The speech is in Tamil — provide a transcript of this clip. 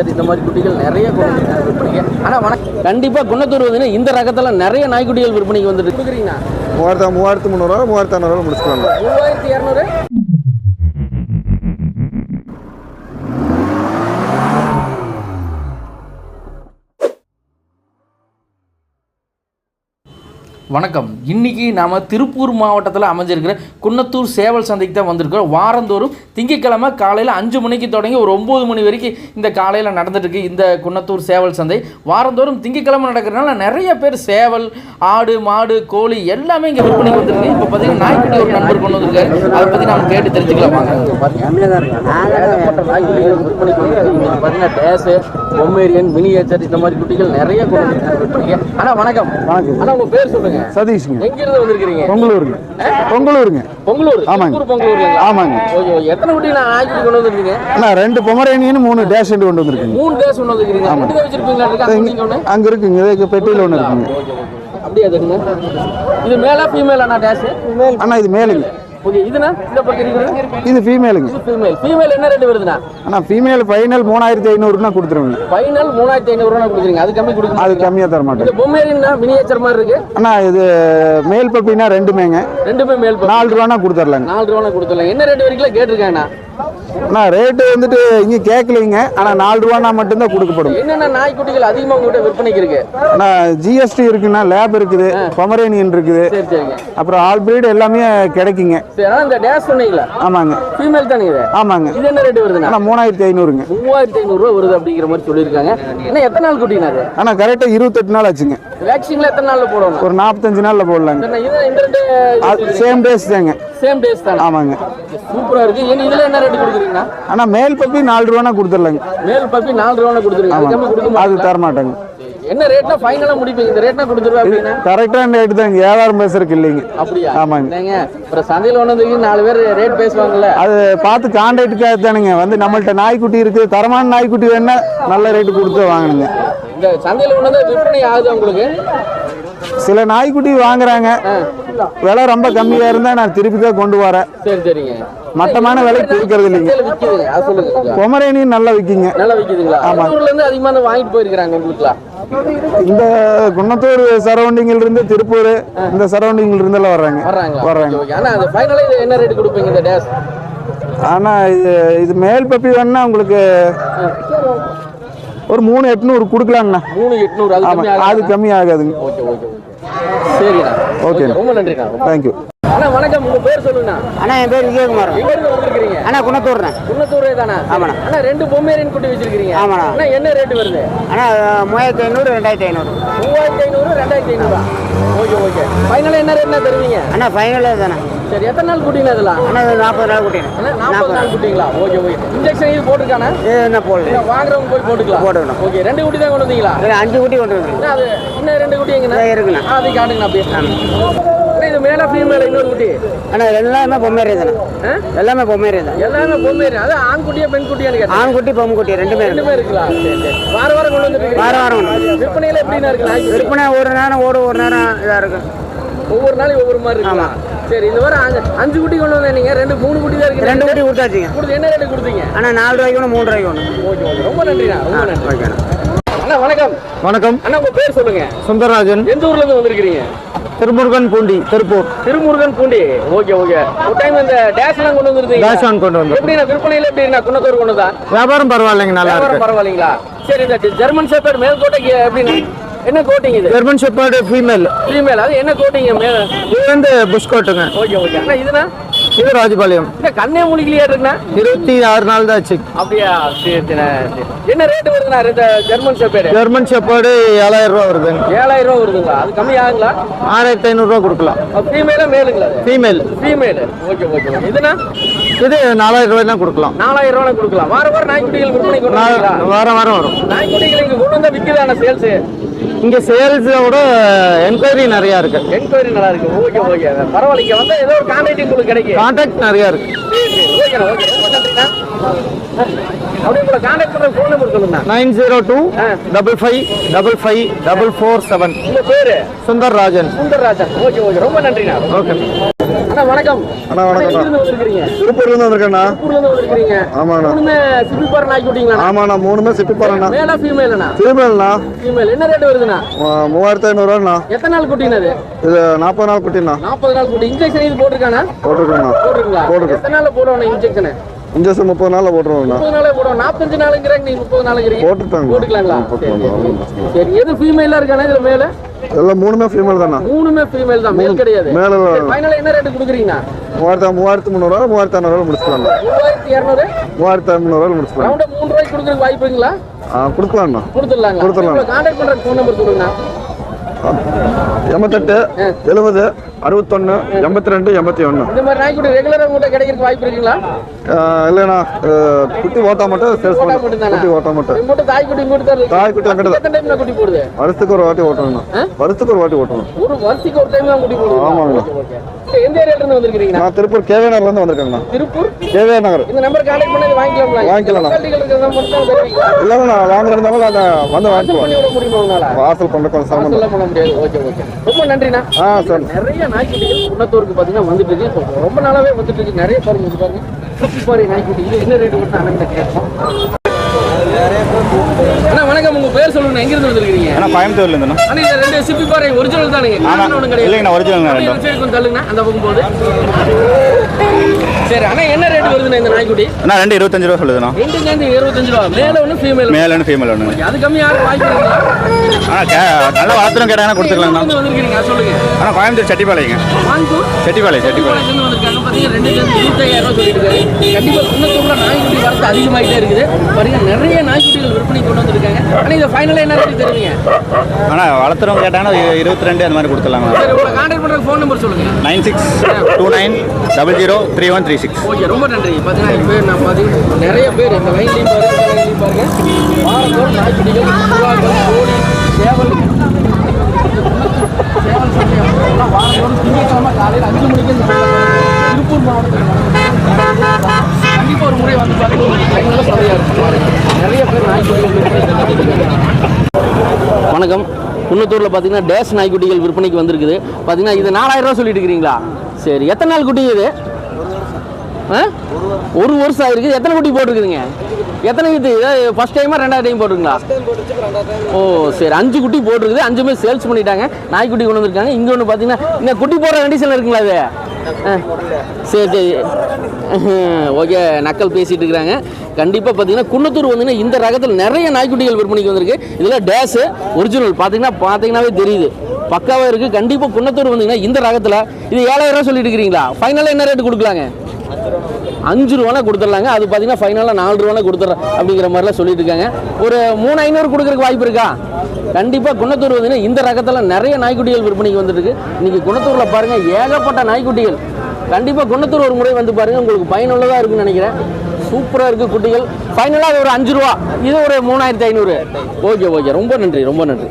மினியேச்சர் இந்த மாதிரி குட்டிகள் நிறைய வந்திருக்காங்க விற்பனைக்கு. ஆனால் வணக்கம் கண்டிப்பாக குன்னத்தூர் வந்து இந்த ரகத்தில் நிறைய நாய்க்குட்டிகள் விற்பனைக்கு வந்துட்டு கொடுக்குறீங்கண்ணா மூவாயிரத்து மூவாயிரத்து முந்நூறுவா மூவாயிரத்து அறநூறுவா முடிச்சுக்கலாம் மூவாயிரத்தி இரநூறு? வணக்கம். இன்னைக்கு நாம திருப்பூர் மாவட்டத்தில் அமைஞ்சிருக்கிற குன்னத்தூர் சேவல் சந்தைக்கு தான் வந்திருக்கிறோம். வாரந்தோறும் திங்கட்கிழமை காலையில் அஞ்சு மணிக்கு தொடங்கி ஒரு ஒம்பது மணி வரைக்கும் இந்த காலையில் நடந்துட்டு இருக்கு இந்த குன்னத்தூர் சேவல் சந்தை. வாரந்தோறும் திங்கட்கிழமை நடக்கிறதுனால நிறைய பேர் சேவல் ஆடு மாடு கோழி எல்லாமே இங்கே விற்பனைக்கு வந்திருக்கு இப்போ பார்த்தீங்கன்னா நாய்க்குட்டி ஒரு நண்பர் கொண்டு வந்திருக்காரு. அதை பற்றி நம்ம கேட்டு தெரிஞ்சுக்கலாம் வாங்க. பொம்மேரியன் மினியேச்சர் இந்த மாதிரி குட்டிகள் நிறைய கொண்டு அண்ணா வணக்கம். வணக்கம். அண்ணா உங்க பேர் சொல்லுங்க. சதீஷுங்க. எங்கிருந்து வந்திருக்கிறீங்க? பொங்கலூருங்க. பொங்கலூருங்க. பொங்கலூர்? ஆமாங்க. பொங்கலூர்ங்களா ஆமாங்க. ஓகே ஓகே எத்தனை குட்டி நான் நாய்க்குட்டி கொண்டு வந்திருக்கீங்க? அண்ணா ரெண்டு பொமரேனியன் மூணு டேஷ் கொண்டு வந்திருக்குங்க. மூணு டேஸ் கொண்டு வந்திருக்கீங்க. தான் வச்சிருப்பீங்களா? அங்க இருக்குங்க. இதுக்கு பெட்டியில் ஒன்று இருக்குங்க. அப்படியே அதுங்க இது மேலா ஃபீமேல் அண்ணா டேஸ் அண்ணா இது மேலுங்க. ஓகே இதுனா இந்த பக்கம் இது ஃபீமேலுங்க ஃபீமேல் ஃபீமேல் என்ன ரேட் வருதுண்ணா? அண்ணா ஃபீமேல் ஃபைனல் மூணாயிரத்தி ஐநூறுனா கொடுத்துருவேங்க. ஃபைனல் மூணாயிரத்தி ஐநூறு ரூபா கொடுக்குறீங்க. அது கம்மி கொடுக்க அது? கம்மியாக தர மாட்டேன். மினியேச்சர் மாதிரி இருக்கு? அண்ணா இது மேல் பப்பினா ரெண்டுமேங்க. ரெண்டுமே மேல். நாலு ரூபானா கொடுத்துர்லாங்க. நாலு ரூபா கொடுத்துடலாம் என்ன ரேட் வரைக்கும் கேட்டிருக்கேண்ணா அண்ணா ரேட்டு வந்துட்டு இங்கே கேட்கலைங்க ஆனால் நாலு ரூபானா மட்டும்தான் கொடுக்கப்படும். என்னென்ன நாய்க்குட்டிகள் அதிகமாக உங்ககிட்ட விற்பனைக்கு இருக்கு? அண்ணா ஜிஎஸ்டி இருக்குண்ணா லேப் இருக்குது பொமரேனியன் இருக்குது. சரி சரிங்க. அப்புறம் ஆல் பிரீடு எல்லாமே கிடைக்குங்க. சரி ஆனால் இந்த டேஸ் சொன்னீங்களா ஆமாங்க. ஃபீமேல் தானே இது? ஆமாங்க. இது என்ன ரேட் வருதுண்ணா? அண்ணா மூணாயிரத்தி ஐநூறுங்க. மூவாயிரத்தி ஐநூறுரூவா வருது அப்படிங்கிற மாதிரி சொல்லியிருக்காங்க. என்ன எத்தனை நாள் குட்டினா அது அண்ணா கரெக்டாக இருபத்தெட்டு நாள் ஆச்சுங்க. வேக்சின்ல எத்தனை நாள்ல போடணும்? ஒரு நாற்பத்தஞ்சு நாளில் போடலாங்க. இந்த ரெண்டு சேம் டேஸ் தாங்க. சேம் டேஸ் தானே? ஆமாங்க. சூப்பரா இருக்கு. ஏன் இதுல என்ன ரேட் கொடுக்குறீங்கன்னா ஆனால் மேல் பப்பி நாலு ரூபானா கொடுத்துடலாங்க. மேல் பப்பி நாலு ரூபா கொடுத்துருங்க அது கம்மி என்ன ரேட்னா ஃபைனலா முடிப்பீங்க? இந்த ரேட்னா கொடுத்துருவா அப்படின்னா? கரெக்டான ரேட்டு தாங்க வியாபாரம் பேசுறதுக்கு இல்லைங்க. அப்படியா? ஆமாங்க. அப்புறம் சந்தையில் ஒன்று நாலு பேர் ரேட் பேசுவாங்கல்ல. அது பார்த்து கான்ட்ராக்டுக்காக தானுங்க வந்து நம்மள்ட்ட நாய்க்குட்டி இருக்குது தரமான நாய்க்குட்டி வேணா நல்ல ரேட்டு கொடுத்து வாங்கணுங்க இந்த சந்தையில் ஒன்று விற்பனை ஆகுது உங்களுக்கு? சில நாய்க்குட்டி வாங்குறாங்க. விலை ரொம்ப கம்மியாக இருந்தால் நான் திருப்பி தான் கொண்டு வரேன். சரி சரிங்க. மட்டமான விலைக்கு கொடுக்கறது இல்லைங்க. பொமரேனியும் நல்லா விற்கிங்க நல்லா விற்கிதுங்களா இருந்து அதிகமாக வாங்கிட்டு போயிருக்கிறாங்க உங்களுக்குலாம்? இந்த குன்னத்தூர் சரௌண்டிங்கில் இருந்து திருப்பூர் இந்த சரௌண்டிங்கில் இருந்தெல்லாம் வர்றாங்க. வர்றாங்க என்ன ரேட் கொடுப்பீங்க இந்த டேஸ் ஆனால் இது இது மேல் பப்பி வேணா உங்களுக்கு ஒரு மூணு எட்நூறு கொடுக்கலாங்கண்ணா. மூணு எட்நூறு ஆமாம் அது? கம்மி ஆகாதுங்க ஓகே ஓகே. சரிண்ணா ஓகே. ரொம்ப நன்றிண்ணா தேங்க்யூ அண்ணா வணக்கம். உங்க பேர் சொல்லுங்கண்ணா அண்ணா என் பேர் விஜயகுமார். எங்க இருந்து வந்திருக்கீங்க அண்ணா குணத்தூர்ண்ணே. குன்னத்தூரே தானா? ஆமாண்ணா. அண்ணா ரெண்டு பொம்மேரியன் குட்டி வச்சிருக்கீங்க ஆமாண்ணா. அண்ணா என்ன ரேட் வருது? அண்ணா மூவாயிரத்தி ஐநூறு ரெண்டாயிரத்தி ஐநூறு. மூவாயிரத்தி ஐநூறு ரெண்டாயிரத்தி ஐநூறா? Okay okay. ஃபைனலாக என்ன ரேட்னா தருவீங்க? அண்ணா ஃபைனலே தானே சரி எத்தனை நாள் குட்டிங்க அதெல்லாம் அண்ணா இது நாற்பது நாள் அண்ணா நாற்பது நாள் குட்டிங்களா ஓகே ஓகே. இன்ஜெக்ஷன் இது போட்டிருக்கானே? இது என்ன போடல? வாங்குறவங்க போய் போட்டுக்கலாம்? போட்டுக்கலாம். ஓகே ரெண்டு குட்டி தான் கொண்டு வந்தீங்களா? இது அஞ்சு குட்டி கொண்டு வந்து அது இன்னும் ரெண்டு குட்டி எங்கண்ணா? இதோ இருக்குண்ணா. அது காட்டுங்கண்ணா அப்படியே. இது மேல ஃபீமேல இன்னொரு குட்டி. அண்ணா எல்லாமே பொம்மேரி தானே? எல்லாமே பொம்மேரி தான் எல்லாமே பொம்மேரியன் அது ஆண் குட்டியா பெண் குட்டியான்னு கேட்டேன். ஆண் குட்டி பொம்மை குட்டி ரெண்டுமே இருக்கு ரெண்டுமே இருக்கலாம் வார வாரம் கொண்டு வந்துருக்கீங்க வாரம் வாரம். விற்பனையில எப்படின்னா இருக்கு? விற்பனை ஒரு நேரம் ஓடும் ஒரு நேரம் இதாக இருக்கும் ஒவ்வொரு நாளைக்கு ஒவ்வொரு மாதிரி இருக்கலாம் சரி இந்த வாரம் அஞ்சு அஞ்சு குட்டி கொண்டு வந்தேன் நீங்க. ரெண்டு மூணு குட்டி தான் இருக்கு ரெண்டு குட்டி விட்டாச்சுங்க கொடுத்து என்ன ரேட்டு கொடுத்தீங்க? அண்ணா நாலு ரூபாய்க்கு ஒன்று மூணு ரூபாய்க்கு ஒன்று ஓகே ஓகே. ரொம்ப நன்றிண்ணா ரொம்ப நன்றி அண்ணா வணக்கம். வணக்கம். அண்ணா உங்க பேர் சொல்லுங்க. சுந்தரராஜன். எந்த ஊர்ல இருந்து வந்திருக்கீங்க திருமுருகன் பூண்டி திருப்பூர். திருமுருகன் பூண்டி. Okay okay. ஒரு டைம் இந்த டேஷ் எல்லாம் கொண்டு வந்திருந்தீங்க Dash எல்லாம் கொண்டு வந்தோம். எப்படிண்ணா விற்பனையில எப்படிண்ணா குன்னத்தூர் கொண்டு தான் வியாபாரம் பரவாயில்லைங்க நல்லா வியாபாரம் இருக்கு. பரவாயில்லைங்களா? சரி இந்த ஜெர்மன் ஷெப்பர்ட் மேல் கோட்டைக்கு எப்படிண்ணா என்ன கோட்டிங் இது? ஜெர்மன் ஷெப்பர்டு ஃபீமேல் ஃபீமேல் அது என்ன கோட்டிங்க மேல? இது வந்து புஷ்கோட்டுங்க ஓகே ஓகே அண்ணா இதுனா இது ராஜபாளையம். என்ன கண்ணே மூலிகளையா இருக்குண்ணா இருபத்தி ஆறு நாள் தான் ஆச்சு. அப்படியா? சரி என்ன ரேட் வருதுண்ணா? இந்த ஜெர்மன் ஷெப்பர்டு ஜெர்மன் ஷெப்பர்டு ஏழாயிரம் ரூபா வருதுங்க. ஏழாயிரம் ரூபா வருதுங்களா? அது கம்மி ஆகுங்களா? ஆறாயிரத்தி ஐநூறுரூவா கொடுக்கலாம். ஃபீமேலா மேலுங்களா ஃபீமேல் ஃபீமேல் ஓகே ஓகே இதுனா இது நாலாயிரம் ரூபாய் தான் கொடுக்கலாம். நாலாயிரம் ரூபா கொடுக்கலாம். வார வாரம் நாய்க்குட்டிகள் விற்பனை? வாரம் வாரம் வரும். நாய்க்குட்டிகள் இங்க கொண்டு வந்தா விற்குதான சேல்ஸ் இங்கே சேல்ஸோட என்கொயரி நிறையா இருக்கு. என்கொயரி நல்லா இருக்கு. Okay okay. பரவாயில்ல இங்க வந்தா ஏதோ ஒரு கான்டாக்ட் உங்களுக்கு கிடைக்கும். கான்டாக்ட் நிறையா இருக்கு. Nine zero two. Double five double five double four seven. பேரு? சுந்தர் ராஜன் சுந்தர்ராஜன். Okay okay. ரொம்ப நன்றிண்ணா. ஓகே. அண்ணா வணக்கம். அண்ணா வணக்கம் திருப்பூர்ல இருந்து வந்திருக்கேண்ணா இருந்து ஆமாண்ணா மூணுமே சிப்பிப்பாறை நாய்க்கு விட்டீங்களா ஆமாண்ணா மூணுமே சிட்டி போறேண்ணா மேலா ஃபீமேலண்ணா திருமேல்ண்ணா ஃபீமேல் என்ன ரேட் வருதுண்ணா? மூவாயிரத்தி ஐநூறுவாண்ணா எத்தனை நாள் குட்டினது இது நாற்பது நாள் குட்டிண்ணா. நாற்பது நாள் குட்டி. இன்ஜெக்ஷன் இது போட்டிருக்கானா போட்டிருக்கேண்ணா போட்டிருக்கீங்களா? போட்டிருக்கு. எத்தனை நாள்ல போடுவாங்க இன்ஜெக்ஷன் இன்ஜெக்ஷன் முப்பது நாளில் போட்டுருவோண்ணா முப்பது நாளே போடுவோம். நாற்பத்தஞ்சு நாளுங்கிறீங்க நீங்க முப்பது நாளுங்கிறீங்க. போட்டுட்டாங்க. போட்டுக்கலாங்களா? சரி, சரி, சரி. சரி எது ஃபீமேலா இருக்கானா இதுல மேல? எல்லாம் மூணுமே ஃபீமேல் தாண்ணா. மூணுமே ஃபீமேல் தான் மேல் கிடையாது. மேலே ஃபைனலா என்ன ரேட் கொடுக்குறீங்கண்ணா? மூவாயிரத்தி மூவாயிரத்தி முந்நூறுவா மூவாயிரத்தி ஐநூறுவா முடிச்சுக்கலாம்ண்ணா மூவாயிரத்தி இரநூறு? மூவாயிரத்தி ஐநூறுவா முடிச்சுக்கலாம் ரவுண்டா மூணு ரூபாய்க்கு கொடுக்குறதுக்கு வாய்ப்பு இருக்குங்களா? ஆ கொடுக்கலாம்ண்ணா கொடுத்துடலாங்க கொடுத்துடலாம். கான்டாக்ட் பண்ற ஃபோன் நம்பர் கொடுங்கண்ணா. எண்பத்தெட்டு எழுபது அறுபத்தொன்று எண்பத்தி ரெண்டு எண்பத்தி ஒன்று இந்த மாதிரி நாய்க்குட்டி ரெகுலரா உங்கள்கிட்ட கிடைக்கிறதுக்கு வாய்ப்பு இருக்குங்களா? இல்லைண்ணா குட்டி ஓட்டா மட்டும் சேல்ஸ் பண்ண குட்டி ஓட்டா மட்டும். மட்டும் தாய்க்குட்டி அங்கிட்டு குட்டி போடுது? வருஷத்துக்கு ஒரு வாட்டி ஓட்டணும்ண்ணா? வருஷத்துக்கு ஒரு வாட்டி ஓட்டணும். ஒரு வருஷத்துக்கு ஒரு டைம் தான் குட்டி போடுது. ஆமாங்க. எந்த ஏரியால இருந்து நான் திருப்பூர் கேவே நகர்லேருந்து வந்திருக்கேங்கண்ணா. திருப்பூர்? கேவே நகர். இந்த நம்பர் கான்டாக்ட் பண்ணி வாங்கிக்கலாம் வாங்கிக்கலாம்ண்ணா. இருக்கிறதா மட்டும் தான் தருவீங்களா இல்லைண்ணா வாங்குறது இருந்தாலும் நாங்கள் வந்து பண்ணி உங்களால? வாசல் பண்ணுற கொஞ்சம் சிரமம் பண்ண முடியாது. ஓகே ஓகே ரொம்ப நன்றிண்ணா. ஆ சரி. நிறைய நாய்க்குட்டிகள் குன்னத்தூருக்கு பார்த்தீங்கன்னா வந்துட்டு இருக்கு. ரொம்ப நாளாவே வந்துட்டு இருக்கு. நிறைய பாருங்க பாருங்க சுற்றி பாரு நாய்க்குட்டி இது என்ன ரேட் கொடுத்து அண்ணன் கேட்போம். அண்ணா வணக்கம். உங்க பேர் சொல்லுங்க. எங்க இருந்து வந்திருக்கீங்க ஏன்னா கோயம்புத்தூர்ல இருந்துண்ணா. அண்ணா இந்த ரெண்டு சிப்பி பாறை ஒரிஜினல் தானே இல்லைங்கண்ணா, ரெண்டும். சரி கொஞ்சம் தள்ளுங்க அந்த பக்கம் போகுது. சரி அண்ணா என்ன ரேட் வருதுண்ணா இந்த நாய்க்குட்டி? அண்ணா ரெண்டு இருபத்தஞ்சு ரூபா சொல்லுதுண்ணா. ரெண்டு சேர்ந்து இருபத்தஞ்சு ரூபா. மேல ஒன்று ஃபீமேல் மேல் ஒன்று ஃபீமேல் ஒன்று அது கம்மி யாரும் வாய்ப்பு ஆனால் நல்லா வளர்த்துறோம் கேட்டாங்கன்னா கொடுத்துக்கலாங்கண்ணா. எங்க வந்திருக்கீங்க? சொல்லுங்க. ஆனால் கோயம்புத்தூர் செட்டிப்பாளையங்க. செட்டிப்பாளையம் செட்டிப்பாளையம். வந்திருக்காங்க. ரெண்டு சேர்ந்து குன்னத்தூர்ல நாய்க்குட்டி வரத்து அதிகமாயிட்டே இருக்குது. பாருங்க நிறைய நாய்க்குட்டிகள் விற்பனை கொண்டு வந்திருக்காங்க. ஆனா இதை ஃபைனலா என்ன ரேட் தருவீங்க ஆனால் வளர்த்துறவங்க கேட்டாங்கன்னா இருபத்தி ரெண்டு அந்த மாதிரி உங்களை கான்டாக்ட் ஃபோன் நம்பர் சொல்லுங்க. Nine six two nine double zero three one three six. Okay ரொம்ப நன்றி. பார்த்தீங்கன்னா இப்போ நான் பார்த்தீங்கன்னா நிறைய பேர் இந்த லைன்லையும் பாருங்க இந்த லைன்லையும் பாருங்க. வாரத்தோறும் நாய்க்குட்டிகள் புறாக்கள் கோழி சேவல். சேவல் திங்கட்கிழமை காலையில் அஞ்சு மணிக்கு திருப்பூர் மாவட்டத்தில் ஒரு முறை வந்து பாருங்க. நிறைய பேர் நாய்க்குட்டிகள். வணக்கம். குன்னத்தூரில் பார்த்தீங்கன்னா டேஸ் நாய்க்குட்டிகள் விற்பனைக்கு வந்திருக்குது. பார்த்தீங்கன்னா இது நாலாயிரம் ரூபா சொல்லிட்டு இருக்கிறீங்களா? சரி எத்தனை நாள் குட்டி இது? ஒரு வருஷம் ஆயிருக்கு. எத்தனை குட்டி போட்டிருக்குதுங்க? எத்தனை இது ஃபர்ஸ்ட் டைமா ரெண்டாவது டைம் போட்டிருங்களா ஓ சரி. அஞ்சு குட்டி போட்டிருக்குது. அஞ்சுமே சேல்ஸ் பண்ணிட்டாங்க. நாய்க்குட்டி கொண்டு வந்திருக்காங்க. இங்கே ஒன்று பார்த்தீங்கன்னா இந்த குட்டி போடுற கண்டிஷன் இருக்குங்களா அது. சரி சரி. ஓகே நக்கல் பேசிட்டு இருக்கிறாங்க கண்டிப்பாக பார்த்தீங்கன்னா குன்னத்தூர் வந்தீங்கன்னா இந்த ரகத்தில் நிறைய நாய்க்குட்டிகள் விற்பனைக்கு வந்திருக்கு. இதில் டேஸு ஒரிஜினல் பார்த்தீங்கன்னா பார்த்தீங்கன்னாவே தெரியுது. பக்காவாக இருக்குது கண்டிப்பாக குன்னத்தூர் வந்தீங்கன்னா இந்த ரகத்தில் இது ஏழாயிரம் ரூபா சொல்லிட்டு இருக்கிறீங்களா? ஃபைனலாக என்ன ரேட்டு கொடுக்கலாங்க? அஞ்சு ரூபானா கொடுத்துட்லாங்க. அது பார்த்தீங்கன்னா ஃபைனலாக நாலு ரூபானா கொடுத்துட்றேன் அப்படிங்கிற மாதிரிலாம் சொல்லிட்டு இருக்காங்க ஒரு மூணு ஐநூறு கொடுக்குறக்கு வாய்ப்பு இருக்கா? கண்டிப்பாக குணத்தூர் வந்தீங்கன்னா இந்த ரகத்தில் நிறைய நாய்க்குட்டிகள் விற்பனைக்கு வந்துருக்கு இன்றைக்கி குணத்தூரில் பாருங்கள் ஏகப்பட்ட நாய்க்குட்டிகள். கண்டிப்பாக குணத்தூர் ஒரு முறை வந்து பாருங்கள் உங்களுக்கு பயனுள்ளதாக இருக்குன்னு நினைக்கிறேன். சூப்பராக இருக்குது குட்டிகள். ஃபைனலாக அது ஒரு அஞ்சு ரூபா. இது ஒரு மூணாயிரத்தி ஐநூறு. Okay okay. ரொம்ப நன்றி ரொம்ப நன்றி.